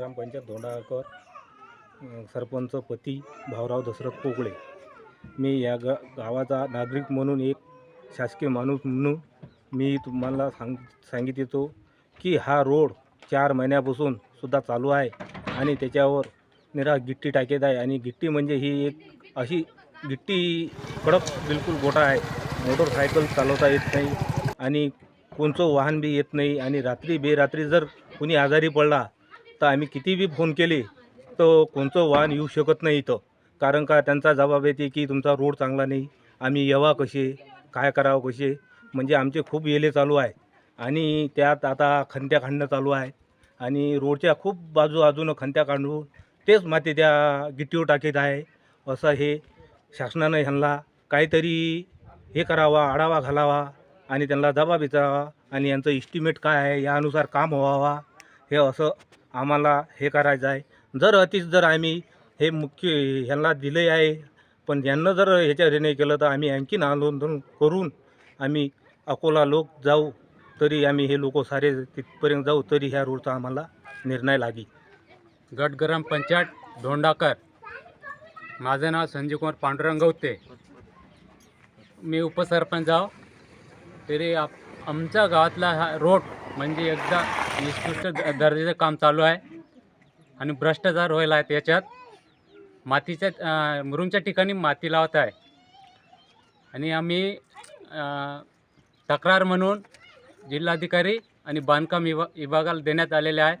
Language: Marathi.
ग्रामपंचायत धोंडाकर सरपंच पती भाऊराव दशरथ पोकळे. मी या ग गावाचा नागरिक म्हणून एक शासकीय माणूस म्हणून मी तुम्हाला सांग सांगित येतो की हा रोड चार महिन्यापासून सुद्धा चालू आहे आणि त्याच्यावर निरा गिट्टी टाकेत आहे आणि गिट्टी म्हणजे ही एक अशी गिट्टी कडक बिलकुल गोठा आहे. मोटरसायकल चालवता येत नाही आणि कोणचं वाहन बी येत नाही आणि रात्री बेरात्री जर कुणी आजारी पडला तर आम्ही किती बी फोन केले तर कोणचं वाहन येऊ शकत नाही इथं. कारण का त्यांचा जबाब येते की तुमचा रोड चांगला नाही आम्ही येवा कसे काय करावं कसे म्हणजे आमचे खूप येले चालू आहे. आणि त्यात आता खंत्या काढणं चालू आहे. आणि रोडच्या खूप बाजू बाजूनं खंत्या काढून तेच माती त्या गिट्टीवर टाकीत आहे. असं हे शासनानं ह्यांना काहीतरी हे करावा आढावा घालावा आणि त्यांना जबाब विचारावा आणि यांचं इस्टिमेट काय आहे यानुसार काम व्हावा. हे असं आम्हाला हे करायचं आहे. जर अतिच जर आम्ही हे मुख्य ह्यांना दिले आहे पण यांना जर ह्याच्या हे नाही केलं तर आम्ही आणखीन आंदोलन करून आम्ही अकोला लोक जाऊ तरी आम्ही हे लोक सारे तिथपर्यंत जाऊ तरी ह्या रोडचा आम्हाला निर्णय लागी गट ग्रामपंचायत धोंडाकर. माझं नाव संजीव कुमार पांडुरंग गवते. मी उपसरपंच आहो. तरी आप आमच्या गावातला हा रोड म्हणजे एकदा निष्कृष्ट द- दर्जाचं काम चालू आहे आणि भ्रष्टाचार व्हायला आहे त्याच्यात. मातीच्या अं, ठिकाणी माती लावत आहे. आणि आम्ही तक्रार म्हणून जिल्हाधिकारी आणि बांधकाम विभा विभागाला देण्यात आलेले आहे.